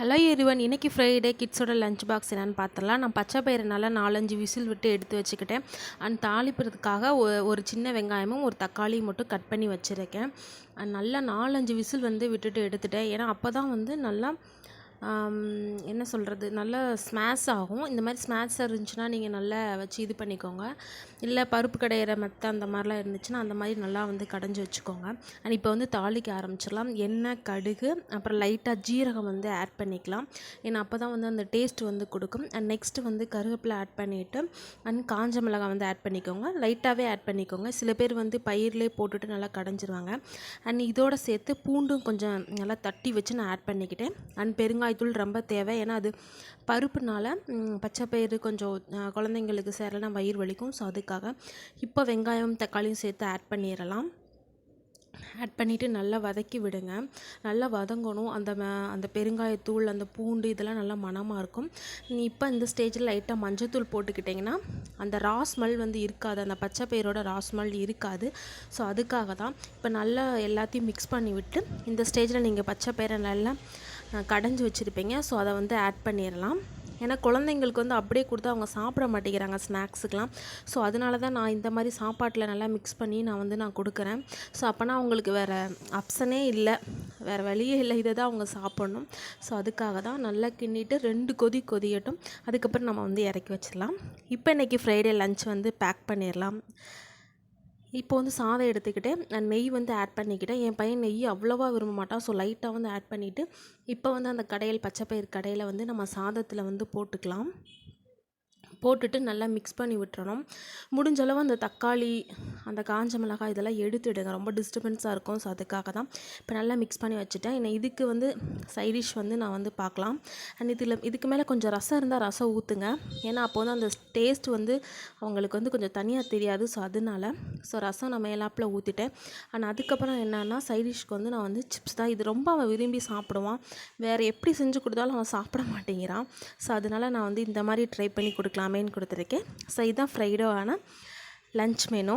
Hello everyone இன்னைக்கு Friday கிட்ஸோட lunch box என்னென்னு பார்த்துடலாம். நான் பச்சை பயிறு நல்லா நாலஞ்சு விசில் விட்டு எடுத்து வச்சுக்கிட்டேன். அண்ட் தாளிப்புறதுக்காக ஒரு சின்ன வெங்காயமும் ஒரு தக்காளியும் மட்டும் கட் பண்ணி வச்சுருக்கேன். அண்ட் நல்லா நாலஞ்சு விசில் வந்து விட்டுட்டு எடுத்துட்டேன். ஏன்னா அப்போ தான் வந்து நல்லா என்ன சொல்கிறது நல்லா ஸ்மாஷ் ஆகும். இந்த மாதிரி ஸ்மாஷ் இருந்துச்சுன்னா நீங்கள் நல்லா வச்சு இது பண்ணிக்கோங்க. இல்லை பருப்பு கடையிற மெத்த அந்த மாதிரிலாம் இருந்துச்சுன்னா அந்த மாதிரி நல்லா வந்து கடைஞ்சி வச்சுக்கோங்க. அண்ட் இப்போ வந்து தாளிக்க ஆரம்பிச்சிடலாம். எண்ணெய் கடுகு அப்புறம் லைட்டாக ஜீரகம் வந்து ஆட் பண்ணிக்கலாம். ஏன்னா அப்போ தான் வந்து அந்த டேஸ்ட் வந்து கொடுக்கும். அண்ட் நெக்ஸ்ட்டு வந்து கருவேப்பிலை ஆட் பண்ணிவிட்டு அண்ட் காஞ்ச மிளகாய் வந்து ஆட் பண்ணிக்கோங்க. லைட்டாகவே ஆட் பண்ணிக்கோங்க. சில பேர் வந்து பயிர்லேயே போட்டுட்டு நல்லா கடைஞ்சிருவாங்க. அண்ட் இதோட சேர்த்து பூண்டும் கொஞ்சம் நல்லா தட்டி வச்சு நான் ஆட் பண்ணிக்கிட்டேன். அண்ட் மிளகாய்த்தூள் ரொம்ப தேவை. ஏன்னா அது பருப்புனால பச்சை பயிறு கொஞ்சம் குழந்தைங்களுக்கு சேரலாம் வயிறு வலிக்கும். ஸோ அதுக்காக இப்போ வெங்காயம் தக்காளியும் சேர்த்து ஆட் பண்ணிடலாம் ஆட் பண்ணிவிட்டு நல்லா வதக்கி விடுங்க. நல்லா வதங்கணும். அந்த ம- அந்த பெருங்காயத்தூள் அந்த பூண்டு இதெல்லாம் நல்லா மணமாக இருக்கும். நீ இப்போ இந்த ஸ்டேஜில் லைட்டாக மஞ்சத்தூள் போட்டுக்கிட்டிங்கன்னா அந்த ரா ஸ்மெல் வந்து இருக்காது. அந்த பச்சை பயிரோட ரா ஸ்மெல் இருக்காது. ஸோ அதுக்காக தான் இப்போ நல்லா எல்லாத்தையும் மிக்ஸ் பண்ணி விட்டு இந்த ஸ்டேஜில் நீங்கள் பச்சை பயிரை நல்லா கடைஞ்சி வச்சுருப்பீங்க. ஸோ அதை வந்து ஆட் பண்ணிடலாம் ஏன்னா குழந்தைங்களுக்கு வந்து அப்படியே கொடுத்தா அவங்க சாப்பிட மாட்டேங்கிறாங்க ஸ்நாக்ஸுக்கெலாம் ஸோ அதனால தான் நான் இந்த மாதிரி சாப்பாட்டில் நல்லா மிக்ஸ் பண்ணி நான் வந்து நான் கொடுக்குறேன். ஸோ அப்போனா அவங்களுக்கு வேறு ஆப்ஷனே இல்லை. வேறு வழியே இல்லை. இதை தான் அவங்க சாப்பிட்ணும். ஸோ அதுக்காக தான் நல்லா கிண்டிட்டு ரெண்டு கொதி கொதியட்டும். அதுக்கப்புறம் நம்ம வந்து இறக்கி வச்சிடலாம் இப்போ இன்றைக்கி ஃப்ரைடே லஞ்ச் வந்து பேக் பண்ணிடலாம் இப்போ வந்து சாதம் எடுத்துக்கிட்டேன் நான் நெய் வந்து ஆட் பண்ணிக்கிட்டேன். என் பையன் நெய் அவ்வளோவா விரும்ப மாட்டான். ஸோ லைட்டாக வந்து ஆட் பண்ணிவிட்டு இப்போ வந்து அந்த கடையில் பச்சை பயிர் கடையில் வந்து நம்ம சாதத்தில் வந்து போட்டுக்கலாம். போட்டுட்டு நல்லா மிக்ஸ் பண்ணி விட்டுறணும். முடிஞ்ச அளவு அந்த தக்காளி அந்த காஞ்ச மிளகாய் இதெல்லாம் எடுத்துடுங்க ரொம்ப டிஸ்டர்பன்ஸாக இருக்கும். ஸோ அதுக்காக தான் இப்போ நல்லா மிக்ஸ் பண்ணி வச்சுட்டேன். இன்னும் இதுக்கு வந்து சைடிஷ் வந்து நான் வந்து பார்க்கலாம் அண்ட் இதில் இதுக்கு மேலே கொஞ்சம் ரசம் இருந்தால் ரசம் ஊற்றுங்க ஏன்னா அப்போ வந்து அந்த டேஸ்ட் வந்து அவங்களுக்கு வந்து கொஞ்சம் தனியாக தெரியாது. ஸோ அதனால ஸோ ரசம் நான் மேலாப்பில் ஊற்றிட்டேன் அண்ட் அதுக்கப்புறம் என்னென்னா சைடிஷ்க்கு வந்து நான் வந்து சிப்ஸ் தான். இது ரொம்ப அவன் விரும்பி சாப்பிடுவான். வேறு எப்படி செஞ்சு கொடுத்தாலும் அவன் சாப்பிட மாட்டேங்கிறான். ஸோ அதனால நான் வந்து இந்த மாதிரி ட்ரை பண்ணி கொடுக்கலாம் கொடுக்கலாமேன்னு கொடுத்துருக்கேன். ஸோ இதுதான் ஆனால் லஞ்ச் மெனு